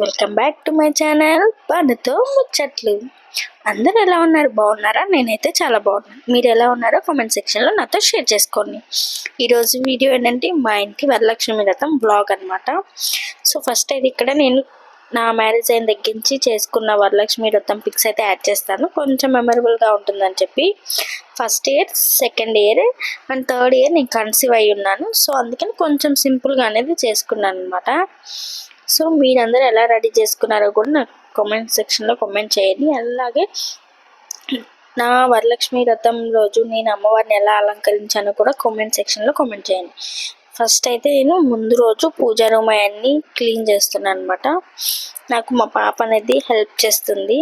Welcome back to my channel పనుతో ముచ్చట్లు అందరు ఎలా ఉన్నారు? బాగున్నారా? నేనైతే చాలా బాగున్నాను మీరు ఎలా ఉన్నారో కామెంట్ సెక్షన్లో నాతో షేర్ చేసుకోండి. ఈరోజు వీడియో ఏంటంటే మా ఇంటి వరలక్ష్మి రథం బ్లాగ్ అనమాట సో ఫస్ట్ అయితే ఇక్కడ నేను నా మ్యారేజ్ అయిన దగ్గర నుంచి చేసుకున్న వరలక్ష్మి రథం పిక్స్ అయితే యాడ్ చేస్తాను. కొంచెం మెమరబుల్గా ఉంటుందని చెప్పి. First year second year and third year నేను కన్సీవ్ అయి ఉన్నాను. సో అందుకని కొంచెం సింపుల్గా అనేది చేసుకున్నాను అనమాట సో మీరందరూ ఎలా రెడీ చేసుకున్నారో కూడా నాకు కామెంట్ సెక్షన్లో కామెంట్ చేయండి. అలాగే నా వరలక్ష్మి రథం రోజు నేను అమ్మవారిని ఎలా అలంకరించానో కూడా కామెంట్ సెక్షన్లో కామెంట్ చేయండి. ఫస్ట్ అయితే నేను ముందు రోజు పూజా రూమ్ అన్ని క్లీన్ చేస్తున్నాను అనమాట నాకు మా పాప అనేది హెల్ప్ చేస్తుంది.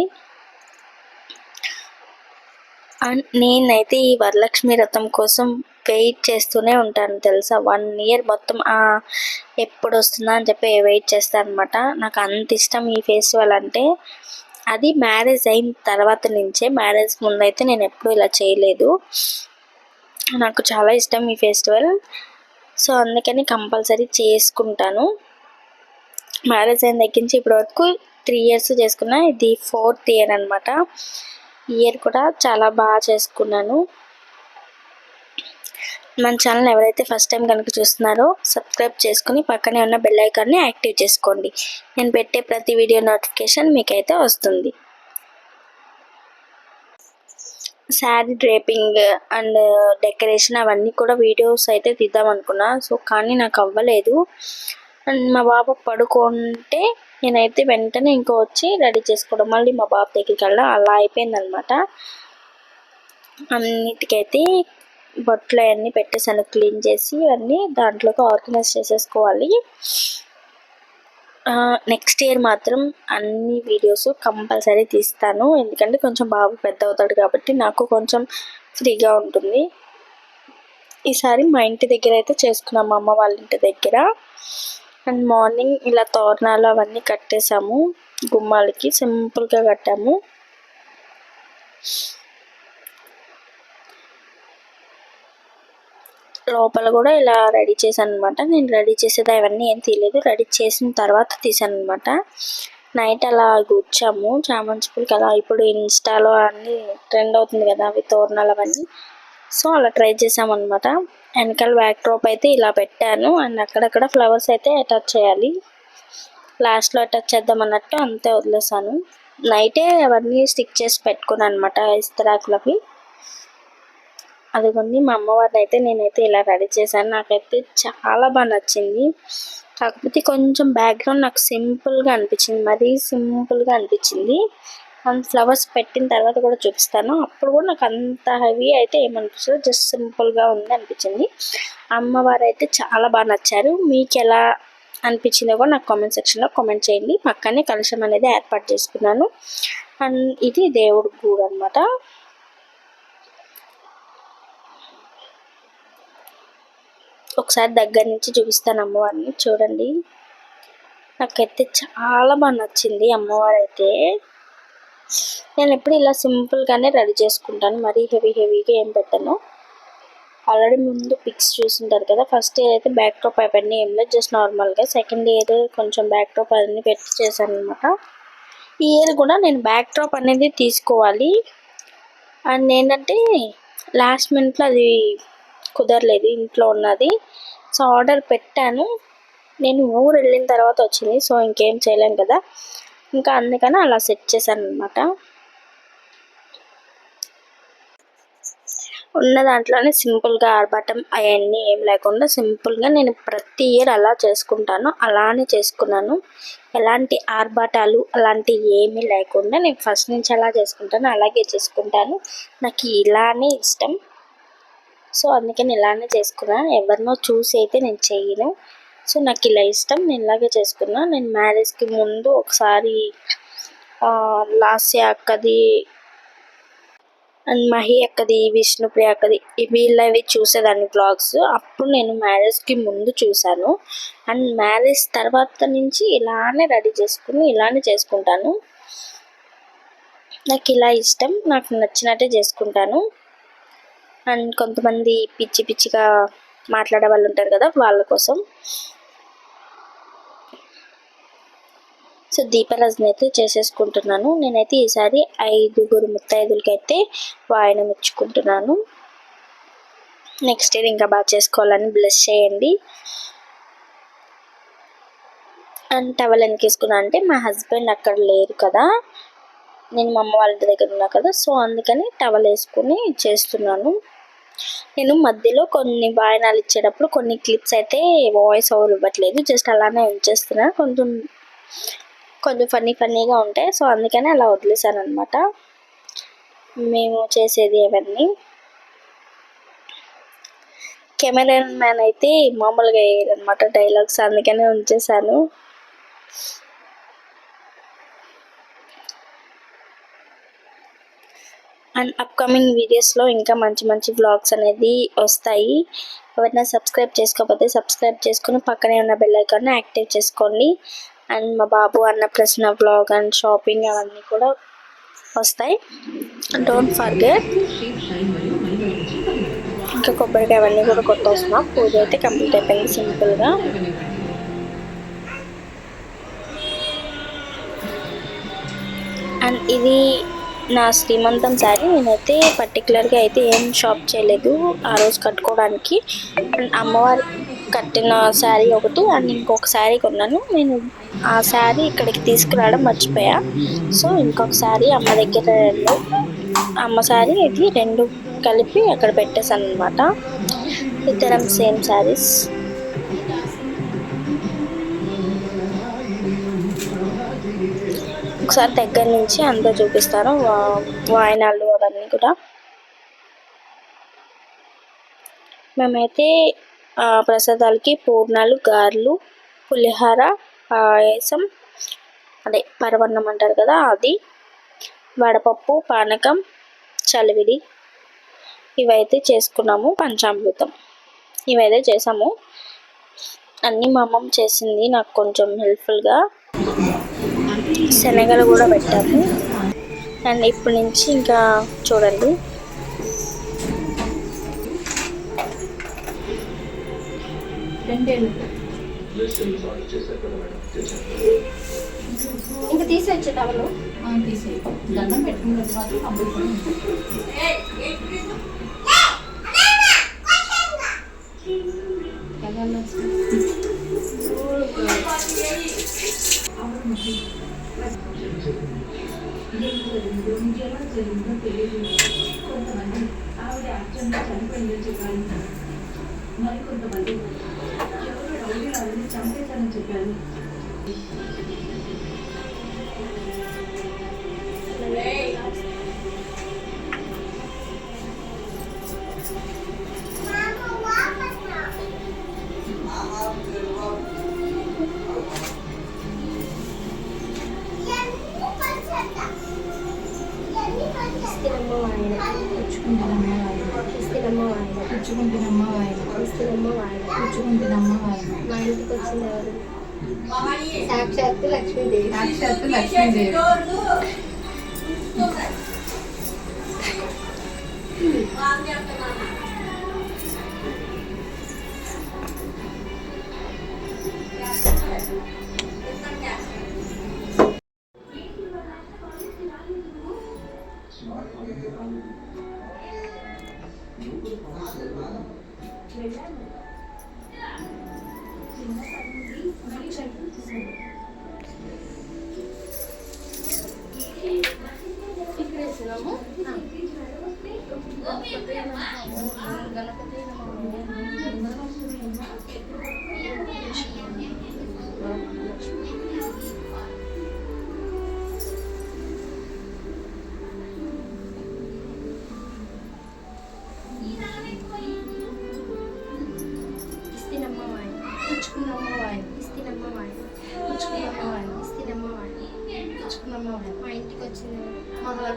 అండ్ నేనైతే ఈ వరలక్ష్మి రథం కోసం వెయిట్ చేస్తూనే ఉంటాను తెలుసా? వన్ ఇయర్ మొత్తం ఎప్పుడు వస్తుందా అని చెప్పి వెయిట్ చేస్తాను అనమాట నాకు అంత ఇష్టం ఈ ఫెస్టివల్ అంటే అది మ్యారేజ్ అయిన తర్వాత నుంచే మ్యారేజ్ ముందు అయితే నేను ఎప్పుడూ ఇలా చేయలేదు. నాకు చాలా ఇష్టం ఈ ఫెస్టివల్ సో అందుకని కంపల్సరీ చేసుకుంటాను. మ్యారేజ్ అయిన దగ్గర నుంచి ఇప్పటి వరకు త్రీ ఇయర్స్ చేసుకున్నా ఇది ఫోర్త్ ఇయర్ అనమాట ఇయర్ కూడా చాలా బాగా చేసుకున్నాను. మన ఛానల్ ఎవరైతే ఫస్ట్ టైం కనుక చూస్తున్నారో సబ్స్క్రైబ్ చేసుకుని పక్కనే ఉన్న బెల్ ఐకాన్ని యాక్టివ్ చేసుకోండి. నేను పెట్టే ప్రతి వీడియో నోటిఫికేషన్ మీకైతే వస్తుంది. శారీ డ్రేపింగ్ అండ్ డెకరేషన్ అవన్నీ కూడా వీడియోస్ అయితే తీద్దాం అనుకున్నా. సో కానీ నాకు అవ్వలేదు. అండ్ మా బాబు పడుకుంటే నేనైతే వెంటనే ఇంకో వచ్చి రెడీ చేసుకోవడం. మళ్ళీ మా బాబు దగ్గరికి వెళ్ళడం అలా అయిపోయిందనమాట అన్నిటికైతే బొట్లు అవన్నీ పెట్టేసాను క్లీన్ చేసి అన్నీ దాంట్లోకి ఆర్గనైజ్ చేసేసుకోవాలి. నెక్స్ట్ ఇయర్ మాత్రం అన్ని వీడియోస్ కంపల్సరీ తీస్తాను. ఎందుకంటే కొంచెం బాబు పెద్ద అవుతాడు కాబట్టి నాకు కొంచెం ఫ్రీగా ఉంటుంది. ఈసారి మా ఇంటి దగ్గర అయితే చేసుకున్నాం. మా అమ్మ వాళ్ళ ఇంటి దగ్గర. అండ్ మార్నింగ్ ఇలా తోరణాలు అవన్నీ కట్టేసాము గుమ్మాలకి సింపుల్గా కట్టాము. లోపల కూడా ఇలా రెడీ చేశాను అనమాట నేను రెడీ చేసేది అవన్నీ ఏం తీయలేదు. రెడీ చేసిన తర్వాత తీసాను అనమాట నైట్ అలా కూర్చాము. చామంతి పూలకి అలా ఇప్పుడు ఇన్స్టాలో అన్నీ ట్రెండ్ అవుతుంది కదా అవి తోరణాలు అవన్నీ. సో అలా ట్రై చేసామన్నమాట వెనకాల బ్యాక్ డ్రాప్ అయితే ఇలా పెట్టాను. అండ్ అక్కడక్కడ ఫ్లవర్స్ అయితే అటాచ్ చేయాలి. లాస్ట్లో అటాచ్ చేద్దాం అన్నట్టు అంతే వదిలేసాను. నైటే అవన్నీ స్టిక్ చేసి పెట్టుకున్నాను అనమాట ఇస్తరాకులవి. అదిగోండి మా అమ్మవారిని అయితే నేనైతే ఇలా రెడీ చేశాను. నాకైతే చాలా బాగా నచ్చింది. కాకపోతే కొంచెం బ్యాక్గ్రౌండ్ నాకు సింపుల్గా అనిపించింది. మరీ సింపుల్గా అనిపించింది. అండ్ ఫ్లవర్స్ పెట్టిన తర్వాత కూడా చూపిస్తాను. అప్పుడు కూడా నాకు అంత హెవీ అయితే ఏమనిపిస్తుంది జస్ట్ సింపుల్గా ఉంది అనిపించింది. అమ్మవారు అయితే చాలా బాగా నచ్చారు. మీకు ఎలా అనిపించిందో కూడా నాకు కామెంట్ సెక్షన్లో కామెంట్ చేయండి. పక్కనే కలుషం అనేది ఏర్పాటు చేసుకున్నాను. అండ్ ఇది దేవుడి గూడు అనమాట ఒకసారి దగ్గర నుంచి చూపిస్తాను అమ్మవారిని. చూడండి. నాకైతే చాలా బాగా నచ్చింది అమ్మవారు అయితే నేను ఎప్పుడు ఇలా సింపుల్గానే రెడీ చేసుకుంటాను. మరీ హెవీ హెవీగా ఏం పెట్టను. ఆల్రెడీ ముందు పిక్స్ చూసింటారు కదా. ఫస్ట్ ఇయర్ అయితే బ్యాక్ డ్రాప్ అవన్నీ ఏం లేదు. జస్ట్ నార్మల్గా సెకండ్ ఇయర్ కొంచెం బ్యాక్ డ్రాప్ అవన్నీ పెట్టి చేశాను అనమాట ఈ ఇయర్ కూడా నేను బ్యాక్ డ్రాప్ అనేది తీసుకోవాలి. అండ్ ఏంటంటే లాస్ట్ మినిట్లో అది కుదరలేదు ఇంట్లో ఉన్నది. సో ఆర్డర్ పెట్టాను. నేను ఊరు వెళ్ళిన తర్వాత వచ్చింది. సో ఇంకేం చేయలేం కదా. ఇంకా అందుకని అలా సెట్ చేశాను అనమాట ఉన్న దాంట్లోనే సింపుల్గా ఆర్భాటం అవన్నీ ఏం లేకుండా సింపుల్గా నేను ప్రతి ఇయర్ అలా చేసుకుంటాను. అలానే చేసుకున్నాను. ఎలాంటి ఆర్భాటాలు అలాంటివి ఏమీ లేకుండా నేను ఫస్ట్ నుంచి అలా చేసుకుంటాను. అలాగే చేసుకుంటాను. నాకు ఇలానే ఇష్టం. సో అందుకని ఇలానే చేసుకున్నాను ఎవరినో చూసి అయితే నేను చేయను. సో నాకు ఇలా ఇష్టం నేను ఇలాగే చేసుకున్నా. నేను మ్యారేజ్కి ముందు ఒకసారి లాస్య అక్కది అండ్ మహి అక్కది విష్ణుప్రియ అక్కది వీళ్ళవి చూసేదాన్ని బ్లాగ్స్. అప్పుడు నేను మ్యారేజ్కి ముందు చూశాను. అండ్ మ్యారేజ్ తర్వాత నుంచి ఇలానే రెడీ చేసుకుని ఇలానే చేసుకుంటాను. నాకు ఇలా ఇష్టం నాకు నచ్చినట్టే చేసుకుంటాను. అండ్ కొంతమంది పిచ్చి పిచ్చిగా మాట్లాడే వాళ్ళు ఉంటారు కదా వాళ్ళ కోసం. సో దీపరాజుని అయితే చేసేసుకుంటున్నాను. నేనైతే ఈసారి ఐదుగురు ముత్తైదులకైతే వాయనం ఇచ్చుకుంటున్నాను. నెక్స్ట్ ఇయర్ ఇంకా బాగా చేసుకోవాలని బ్లెస్ చేయండి. అండ్ టవల్ ఎందుకు వేసుకున్నా అంటే మా హస్బెండ్ అక్కడ లేరు కదా. నేను మా అమ్మ వాళ్ళ దగ్గర ఉన్నా కదా సో అందుకని టవల్ వేసుకుని చేస్తున్నాను. నేను మధ్యలో కొన్ని వాయనాలు ఇచ్చేటప్పుడు కొన్ని క్లిప్స్ అయితే వాయిస్ ఓవర్ ఇవ్వట్లేదు. జస్ట్ అలానే ఉంచేస్తున్నాను కొంచెం కొంచెం ఫన్నీ ఫన్నీగా ఉంటాయి సో అందుకని అలా వదిలేసాను అనమాట మేము చేసేది అవన్నీ కెమెరా మ్యాన్ అయితే మామూలుగా వేయాలన్నమాట డైలాగ్స్ అందుకనే ఉంచేశాను. అండ్ అప్కమింగ్ వీడియోస్లో ఇంకా మంచి మంచి వ్లాగ్స్ అనేది వస్తాయి. ఎవరైనా సబ్స్క్రైబ్ చేసుకోకపోతే సబ్స్క్రైబ్ చేసుకుని పక్కనే ఉన్న బెల్ ఐకాన్ని యాక్టివ్ చేసుకోండి. అండ్ మా బాబు అన్న ప్రశ్న వ్లాగ్ అండ్ షాపింగ్ అవన్నీ కూడా వస్తాయి. డోంట్ ఫర్గెట్ ఇంకా కొబ్బరికాయ అవన్నీ కూడా కొట్టేస్తున్నాం. పూజ అయితే కంప్లీట్ అయిపోయింది సింపుల్గా అండ్ ఇది నా శ్రీమంతం శారీ నేనైతే పర్టికులర్గా అయితే ఏం షాప్ చేయలేదు ఆ రోజు కట్టుకోవడానికి. అండ్ అమ్మవారి కట్టిన శారీ ఒకటి అండ్ ఇంకొక శారీ కొన్నాను. నేను ఆ శారీ ఇక్కడికి తీసుకురావడం మర్చిపోయా. సో ఇంకొక శారీ అమ్మ దగ్గర రెండు అమ్మ శారీ ఇది రెండు కలిపి అక్కడ పెట్టేశాను అనమాట ఇద్దరం సేమ్ శారీస్ ఒకసారి దగ్గర నుంచి అంతా చూపిస్తారు. వా- వాయనాలు అవన్నీ కూడా. మేమైతే ప్రసాదాలకి పూర్ణాలు గారెలు పులిహోర పాయసం అదే పరవన్నం అంటారు కదా అది వడపప్పు పానకం చలివిడి ఇవైతే చేసుకున్నాము పంచామృతం. ఇవైతే చేసాము. అన్నీ మా అమ్మమ్మ చేసింది నాకు కొంచెం హెల్ప్ఫుల్గా శనగలు కూడా పెట్టాము. అండ్ ఇప్పటి నుంచి ఇంకా చూడండి. ఇంకా తీసేచ్చే టవలు తీసేయి. దండం పెట్టుకున్నది మాత్రం జరిగిందో కంపల్సరీ కొంతమంది ఆవిడ అర్జున్ చనిపోయిందని చెప్పారు. మరికొంతమంది ఎవరు రౌడీ వాళ్ళని చంపేశారని చెప్పారు. ఇస్తినమ్మ వాయన పుచ్చుకుంటున్నమ్మ వాయన ఇస్తినమ్మ వాయన పుచ్చుకుంటున్నమ్మ వాయన మా ఇంటికి వచ్చింది ఎవరు? సాక్షాత్తు లక్ష్మీదేవి. సాక్షాత్తు లక్ష్మీదేవి. ఇక్కడ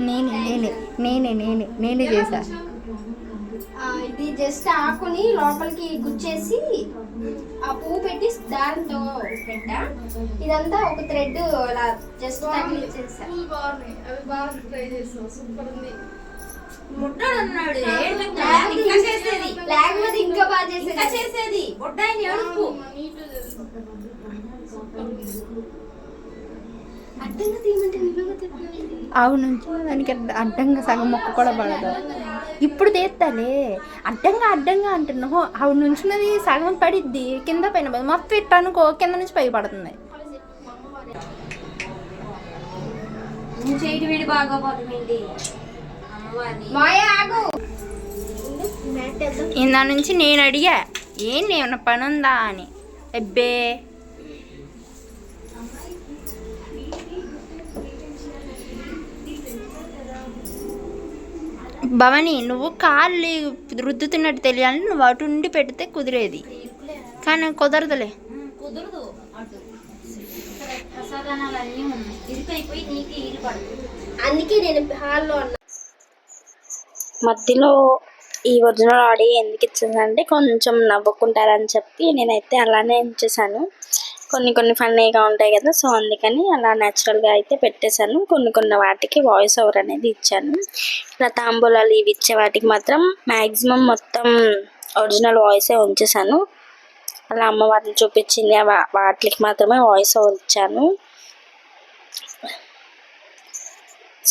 నేనే నేనే నేనే నేనే నేనే చేశా. ఆ, ఇది జస్ట్ ఆకుని లోపలికి గుచ్చేసి ఆ పువ్వు పెట్టి దారంతో పెట్టా. ఇదంతా ఒక థ్రెడ్ అలా జస్ట్ తగిలిచ్చేసా లేకపోతే ఇంకా బాగా చేసేది. చేసేది. అవును. దానికి అడ్డ- అడ్డంగా సగం మొక్క కూడా పడదు. ఇప్పుడు తీస్తాలే. అడ్డంగా అడ్డంగా అంటున్నావు. ఆవిడ నుంచున్నది సగం పడిద్ది. కింద పైన పడి- మొత్తం ఇట్ట అనుకో కింద నుంచి పై పడుతుంది. ఇందా నుంచి నేను అడిగా ఏం ఏమన్నా పని ఉందా అని. అబ్బే భవని నువ్వు కాళ్ళు రుద్దుతున్నట్టు తెలియాలని నువ్వు అటు నుండి పెడితే కుదిరేది. కానీ కుదరదులే. కుదరదు. అందుకే నేను హాల్లో ఉన్నా. మధ్యలో ఈ ఒరిజినల్ ఆడియో ఎందుకు ఇచ్చిందంటే కొంచెం నవ్వుకుంటారని చెప్పి నేనైతే అలానే ఉంచేసాను కొన్ని కొన్ని ఫన్నీగా ఉంటాయి కదా సో అందుకని అలా న్యాచురల్గా అయితే పెట్టేశాను. కొన్ని కొన్ని వాటికి వాయిస్ ఓవర్ అనేది ఇచ్చాను. ఇలా తాంబూలాలు ఇవి ఇచ్చే వాటికి మాత్రం మ్యాక్సిమం మొత్తం ఒరిజినల్ వాయిసే ఉంచేసాను అలా అమ్మవారిని చూపించింది వాటికి మాత్రమే వాయిస్ ఓవర్ ఇచ్చాను.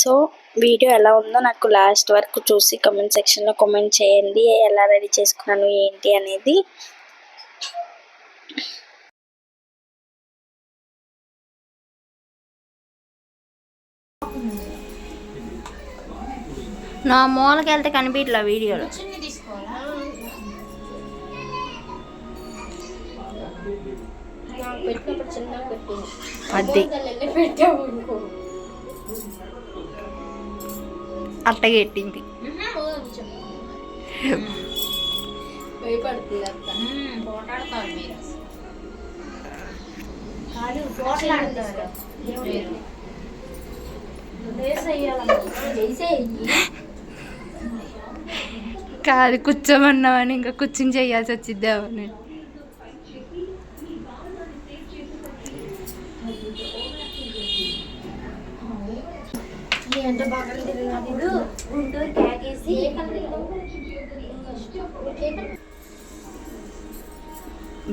సో వీడియో ఎలా ఉందో నాకు లాస్ట్ వరకు చూసి కమెంట్ సెక్షన్లో కమెంట్ చేయండి. ఎలా రెడీ చేసుకున్నాను ఏంటి అనేది నా మూలకి వెళ్తే కనిపించలే వీడియోలో అది. భయపడుతుంది పోటాడతారు మీరు కాదు కూర్చోమన్నామని ఇంకా కూర్చుని చేయాల్సి వచ్చిద్దామని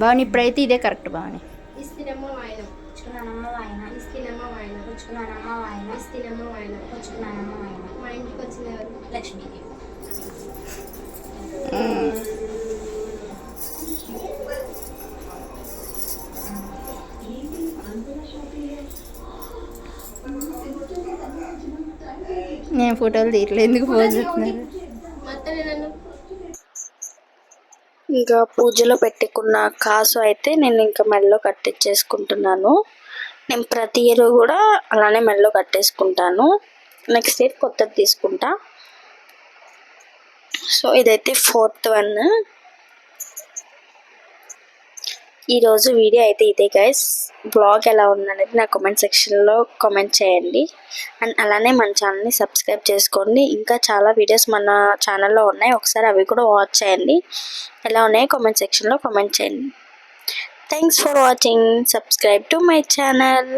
బావని ఇప్పుడైతే ఇదే కరెక్ట్ బావని. ఇస్తేనేమో ఆయన పుచ్చుకున్నానమ్మ వాయన ఇస్తేనేమో ఆయన పుచ్చుకున్నానమ్మ వాయన ఇస్తేనేమో ఆయన పుచ్చుకున్నానమ్మ వాయన మా ఇంటికి వచ్చిన లక్ష్మీదేవి. నేను ఫోటోలు తీయట్లేదు ఎందుకు పోజ్ ఇంకా పూజలో పెట్టుకున్న కాసు అయితే నేను ఇంకా మెడలో కట్టించేసుకుంటున్నాను. నేను ప్రతి ఇయర్ కూడా అలానే మెడలో కట్టేసుకుంటాను. నెక్స్ట్ ఇయర్ కొత్తది తీసుకుంటా. సో ఇదైతే ఫోర్త్ వన్. ఈరోజు వీడియో అయితే ఇదే గైస్ బ్లాగ్ ఎలా ఉందనేది నా కామెంట్ సెక్షన్లో కామెంట్ చేయండి. అండ్ అలానే మన ఛానల్ని సబ్స్క్రైబ్ చేసుకోండి. ఇంకా చాలా వీడియోస్ మన ఛానల్లో ఉన్నాయి. ఒకసారి అవి కూడా వాచ్ చేయండి. ఎలా ఉన్నాయో కామెంట్ సెక్షన్లో కామెంట్ చేయండి. Thanks for watching subscribe to my channel